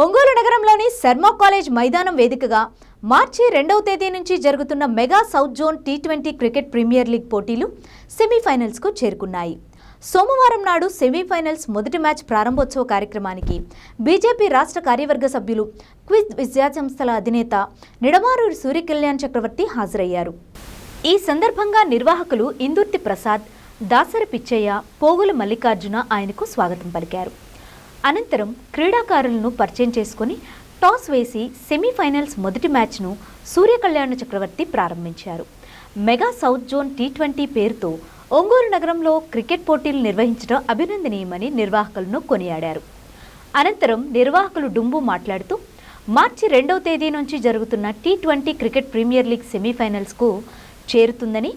ఒంగోలు నగరంలోని శర్మ కాలేజ్ మైదానం వేదికగా మార్చి రెండవ తేదీ నుంచి జరుగుతున్న mega south zone T twenty cricket premier league పోటీలు సెమీఫైనల్స్కు చేరుకున్నాయి. సోమవారం నాడు సెమీఫైనల్స్ మొదటి మ్యాచ్ ప్రారంభోత్సవ కార్యక్రమానికి బీజేపీ రాష్ట్ర కార్యవర్గ సభ్యులు క్విజ్ విద్యాసంస్థల అధినేత నిడమారూరి సూర్యకళ్యాణ్ చక్రవర్తి హాజరయ్యారు. ఈ సందర్భంగా నిర్వాహకులు ఇందుర్తి ప్రసాద్ దాసరి పిచ్చయ్య పోగుల మల్లికార్జున ఆయనకు స్వాగతం పలికారు. అనంతరం క్రీడాకారులను పరిచయం చేసుకుని టాస్ వేసి సెమీఫైనల్స్ మొదటి మ్యాచ్ను సూర్యకళ్యాణ చక్రవర్తి ప్రారంభించారు. Mega south zone T twenty పేరుతో ఒంగోలు నగరంలో క్రికెట్ పోటీలు నిర్వహించడం అభినందనీయమని నిర్వాహకులను కొనియాడారు. అనంతరం నిర్వాహకులు డుంబు మాట్లాడుతూ మార్చి రెండవ తేదీ నుంచి జరుగుతున్న T twenty cricket premier league సెమీఫైనల్స్కు చేరుతుందని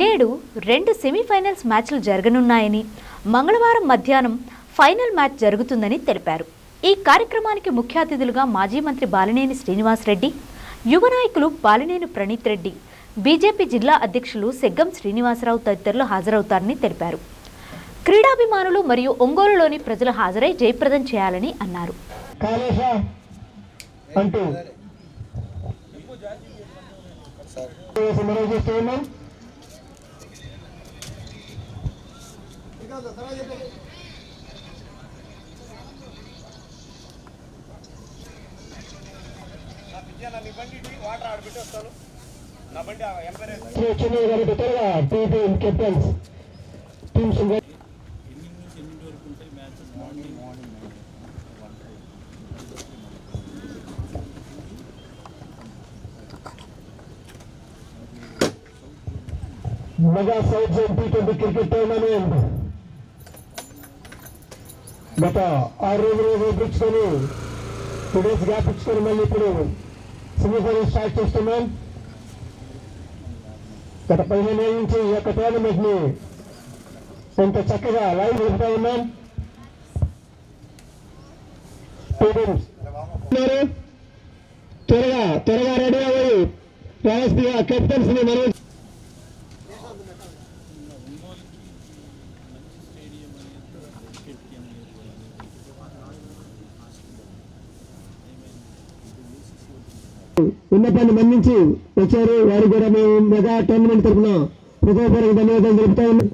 నేడు రెండు సెమీఫైనల్స్ మ్యాచ్లు జరగనున్నాయని మంగళవారం మధ్యాహ్నం ఫైనల్ మ్యాచ్ జరుగుతుందని తెలిపారు. ఈ కార్యక్రమానికి ముఖ్య అతిథులుగా మాజీ మంత్రి బాలినేని శ్రీనివాసరెడ్డి యువ నాయకులు బాలినేని ప్రణీత్ రెడ్డి బీజేపీ జిల్లా అధ్యక్షులు సెగ్గం శ్రీనివాసరావు తదితరులు హాజరవుతారని తెలిపారు. క్రీడాభిమానులు మరియు ఒంగోలులోని ప్రజలు హాజరై జయప్రదం చేయాలని అన్నారు. అంటూ వేసి మనం చేస్తూ ఉన్నాం శ్రీ చెన్నై గారి త్వరగా T team captains teams mega south zone T twenty cricket tournament. గత ఆరు రోజులు ఉపయోగించుకొని టూ డేస్ గ్యాప్ ఇచ్చుకొని మళ్ళీ ఇప్పుడు సెమీఫైనల్ స్టార్ట్ చేస్తున్నాం గత పదిహేను ఏళ్ళ నుంచి ఈ యొక్క టోర్నమెంట్ని కొంత చక్కగా లైవ్ జరుపుతా ఉన్నాం. త్వరగా త్వరగా రెడీ అవ్వి రావాల్సిందిగా కెప్టెన్స్ని మనం విన్నపాన్ని మన్నించి వచ్చారు. వారికి కూడా మేము మెగా టోర్నమెంట్ తరఫున హృదయపూర్వక ధన్యవాదాలు తెలుపుతా ఉన్నాం.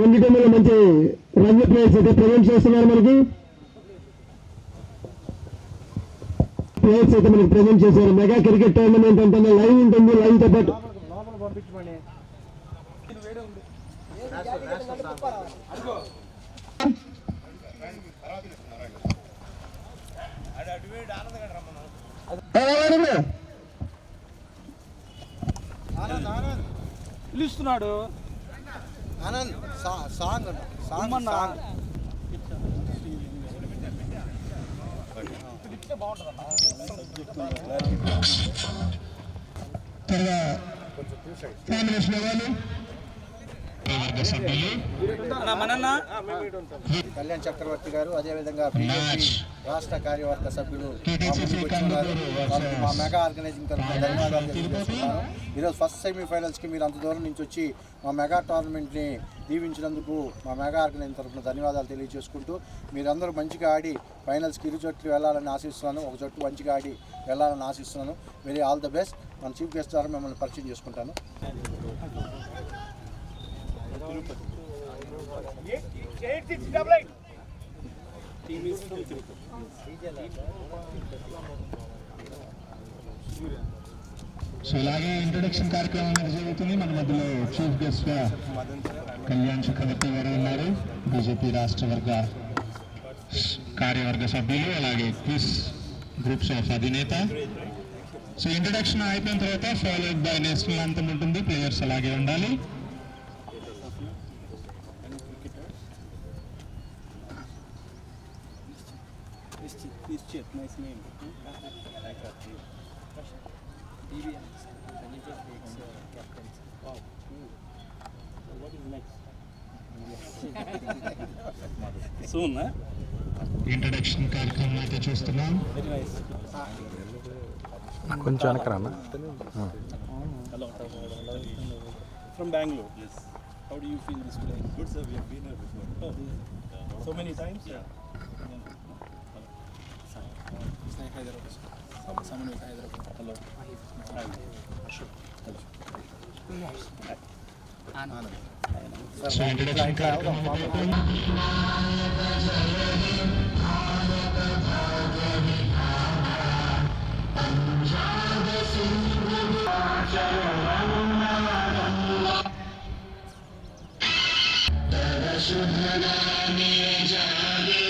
రెండు టీంలో మంచి రన్ ప్లేయర్స్ అయితే ప్రజెంట్ చేస్తున్నారు మనకి. ప్లేయర్స్ అయితే మనకి ప్రజెంట్ చేశారు. మెగా క్రికెట్ టోర్నమెంట్ అంటే లైవ్ ఉంటుంది. లైవ్తో పాటు. ఎవరన్నా? పిలుస్తున్నాడు ఆనంద్ సా- సాంగ్ అన్న. సాంగ్ రమ్మన్నా. అన్నా, మనన్నా కళ్యాణ్ చక్రవర్తి గారు అదేవిధంగా బీజేపీ రాష్ట్ర కార్యవర్గ సభ్యులు మా మెగా ఆర్గనైజింగ్ తరఫున ధన్యవాదాలు తెలియజేస్తున్నాను ఈరోజు ఫస్ట్ సెమీఫైనల్స్కి మీరు అంత దూరం నుంచి వచ్చి మా మెగా టోర్నమెంట్ని దీవించినందుకు మా మెగా ఆర్గనైజింగ్ తరఫున ధన్యవాదాలు తెలియజేసుకుంటూ మీరందరూ మంచిగా ఆడి ఫైనల్స్కి ఇరు జట్లు వెళ్ళాలని ఆశిస్తున్నాను. ఒక జట్టు మంచిగా ఆడి వెళ్ళాలని ఆశిస్తున్నాను. Very all the best. మన చీఫ్ గెస్ట్ ద్వారా మిమ్మల్ని పరిచయం చేసుకుంటాను. సో ఇలాగే ఇంట్రొడక్షన్ కార్యక్రమం అనేది జరుగుతుంది. మన మధ్యలో చీఫ్ గెస్ట్గా కళ్యాణ్ చక్రవర్తి గారు ఉన్నారు. బీజేపీ రాష్ట్ర వర్గ కార్యవర్గ సభ్యులు అలాగే క్విస్ గ్రూప్స్ ఆఫ్ అధినేత. సో ఇంట్రొడక్షన్ అయిపోయిన తర్వాత ఫాలోడ్ బై నేషనల్ అంతం ఉంటుంది. ప్లేయర్స్ అలాగే ఉండాలి. nice name. Wow. What is next? Soon, huh? Introduction కార్యక్రమం అయితే చూస్తున్నాం Very nice. కొంచెం వెనకరానా Hello. From Bangalore. Yes. How do you feel this place? Good, sir. We have been here before. Oh, so many times? Yeah. Hyderabad సమన్వయక Hyderabad hello Nagendra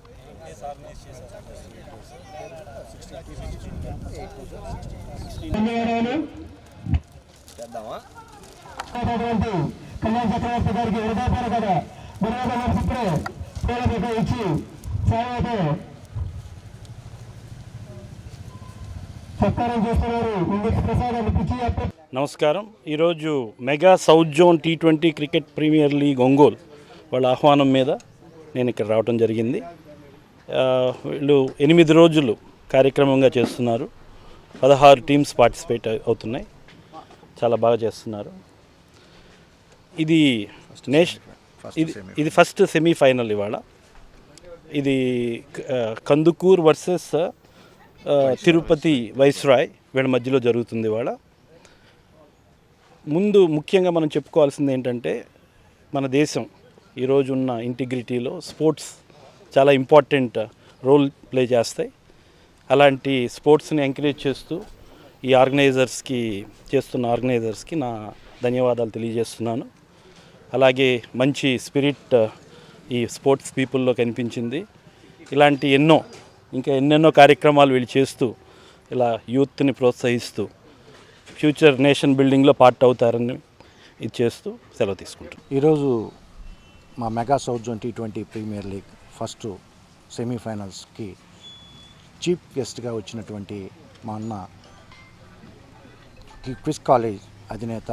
చేద్దామా? కళ్యాణ్ చక్రవర్తి గారికి హృదయపూర్వక ధన్యవాదాలు ఇప్పుడే పూలబొక్క ఇచ్చి సేవతో నమస్కారం. ఈరోజు mega south zone T twenty cricket premier league Ongole వాళ్ళ ఆహ్వానం మీద నేను ఇక్కడ రావడం జరిగింది. వీళ్ళు ఎనిమిది రోజులు కార్యక్రమంగా చేస్తున్నారు. పదహారు టీమ్స్ పార్టిసిపేట్ అవుతున్నాయి. చాలా బాగా చేస్తున్నారు. ఇది నేష్ ఇది ఇది ఫస్ట్ సెమీఫైనల్ ఇవాళ. ఇది కందుకూర్ వర్సెస్ తిరుపతి వైస్రాయ్ వీళ్ళ మధ్యలో జరుగుతుంది ఇవాళ. ముందు ముఖ్యంగా మనం చెప్పుకోవాల్సింది ఏంటంటే మన దేశం ఈరోజు ఉన్న ఇంటిగ్రిటీలో స్పోర్ట్స్ చాలా ఇంపార్టెంట్ రోల్ ప్లే చేస్తాయి. అలాంటి స్పోర్ట్స్ని ఎంకరేజ్ చేస్తూ ఈ ఆర్గనైజర్స్కి చేస్తున్న ఆర్గనైజర్స్కి నా ధన్యవాదాలు తెలియజేస్తున్నాను. అలాగే మంచి స్పిరిట్ ఈ స్పోర్ట్స్ పీపుల్లో కనిపించింది. ఇలాంటి ఎన్నో ఇంకా ఎన్నెన్నో కార్యక్రమాలు వీళ్ళు చేస్తూ ఇలా యూత్ని ప్రోత్సహిస్తూ ఫ్యూచర్ నేషన్ బిల్డింగ్లో పార్ట్ అవుతారని ఇది చేస్తూ సెలవు తీసుకుంటాం ఈరోజు మా mega south zone T twenty premier league first సెమీఫైనల్స్కి chief గెస్ట్గా వచ్చినటువంటి మా అన్న కి- క్విస్ కాలేజ్ అధినేత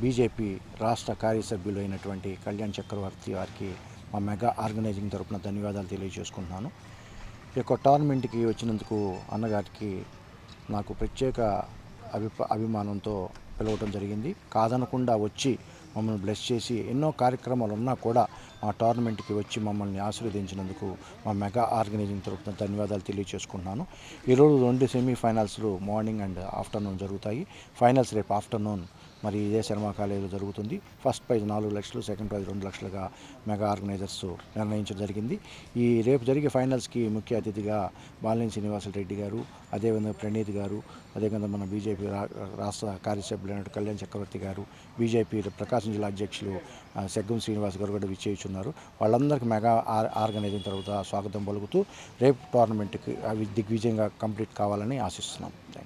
బీజేపీ రాష్ట్ర కార్యసభ్యులు అయినటువంటి కళ్యాణ్ చక్రవర్తి వారికి మా మెగా ఆర్గనైజింగ్ తరపున ధన్యవాదాలు తెలియజేసుకుంటున్నాను. ఈ యొక్క టోర్నమెంట్కి వచ్చినందుకు అన్నగారికి నాకు ప్రత్యేక అభిప అభిమానంతో పిలవటం జరిగింది. కాదనకుండా వచ్చి మమ్మల్ని బ్లెస్ చేసి ఎన్నో కార్యక్రమాలు ఉన్నా కూడా మా టోర్నమెంట్కి వచ్చి మమ్మల్ని ఆశీర్వదించినందుకు మా మెగా ఆర్గనైజింగ్ తరఫున ధన్యవాదాలు తెలియచేసుకుంటున్నాను. ఈరోజు రెండు సెమీఫైనల్స్లు మార్నింగ్ అండ్ ఆఫ్టర్నూన్ జరుగుతాయి. ఫైనల్స్ రేపు ఆఫ్టర్నూన్ మరి ఇదే శర్మా కాలేజీలో జరుగుతుంది. ఫస్ట్ ప్రైజ్ నాలుగు లక్షలు సెకండ్ ప్రైజ్ రెండు లక్షలుగా మెగా ఆర్గనైజర్స్ నిర్ణయించడం జరిగింది. ఈ రేపు జరిగే ఫైనల్స్కి ముఖ్య అతిథిగా బాలినేని శ్రీనివాస రెడ్డి గారు అదేవిధంగా ప్రణీత్ గారు అదేవిధంగా మన బీజేపీ రా రాష్ట్ర కార్యసభ్యులైన కళ్యాణ్ చక్రవర్తి గారు బీజేపీ ప్రకాశం జిల్లా అధ్యక్షులు సెగ్గం శ్రీనివాస్ గారు కూడా విచ్చేయుచున్నారు. వాళ్ళందరికీ మెగా ఆర్ ఆర్గనైజింగ్ తర్వాత స్వాగతం పలుకుతూ రేపు టోర్నమెంట్కి అవి దిగ్విజయంగా కంప్లీట్ కావాలని ఆశిస్తున్నాం. Thank you